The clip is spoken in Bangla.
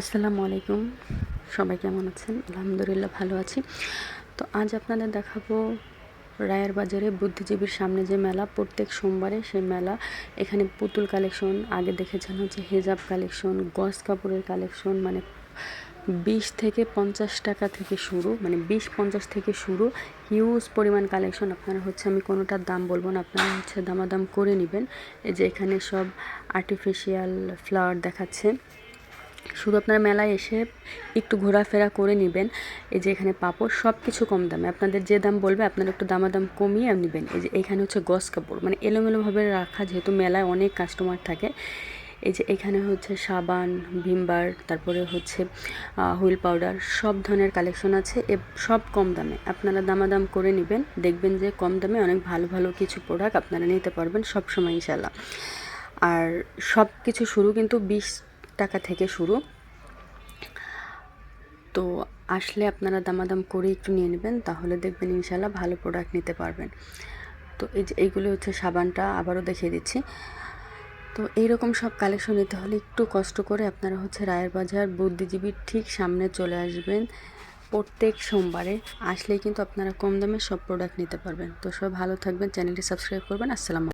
আসসালামু আলাইকুম। সবাই কেমন আছেন? আলহামদুলিল্লাহ ভালো আছি। তো আজ আপনাদের দেখাবো রায়ের বাজারে বুদ্ধিজীবীর সামনে যে মেলা, প্রত্যেক সোমবারে সেই মেলা। এখানে পুতুল কালেকশন, আগে দেখেছেন হচ্ছে হেজাব কালেকশন গস কাপড়ের কালেকশন মানে বিশ থেকে পঞ্চাশ টাকা থেকে শুরু মানে বিশ পঞ্চাশ থেকে শুরু হিউজ পরিমাণ কালেকশন। আপনারা হচ্ছে, আমি কোনোটার দাম বলব না, আপনারা হচ্ছে দামাদাম করে নেবেন। এই যে এখানে সব আর্টিফিশিয়াল ফ্লাওয়ার দেখাচ্ছে। শুধু আপনারা মেলায় এসে একটু ঘোরাফেরা করে নেবেন। এই যে এখানে পাপড় সব কিছু কম দামে। আপনাদের যে দাম বলবে, আপনারা একটু দামাদাম কমিয়ে নেবেন। এই যে এখানে হচ্ছে গস কাপড়। মানে এলোমেলোভাবে রাখা, যেহেতু মেলায় অনেক কাস্টমার থাকে। এই যে এখানে হচ্ছে সাবান, ভিমবার, তারপরে হচ্ছে হুইল পাউডার, সব ধরনের কালেকশন আছে। এ, সব কম দামে। আপনারা দামাদাম করে নেবেন। দেখবেন যে কম দামে অনেক ভালো ভালো কিছু প্রোডাক্ট আপনারা নিতে পারবেন সব সময় ইনশাল্লাহ আর সব কিছু শুরু কিন্তু বিশ টাকা থেকে শুরু। তো আসলে আপনারা দামাদাম করে একটু নিয়ে নেবেন, তাহলে দেখবেন ইনশাল্লাহ ভালো প্রোডাক্ট নিতে পারবেন। তো এই যে এইগুলো হচ্ছে সাবানটা আবারও দেখিয়ে দিচ্ছি। তো এইরকম সব কালেকশন নিতে হলে একটু কষ্ট করে আপনারা হচ্ছে রায়ের বাজার বুদ্ধিজীবীর ঠিক সামনে চলে আসবেন প্রত্যেক সোমবারে। আসলেই কিন্তু আপনারা কম দামে সব প্রোডাক্ট নিতে পারবেন। তো সব ভালো থাকবেন, চ্যানেলটি সাবস্ক্রাইব করবেন। আসসালামু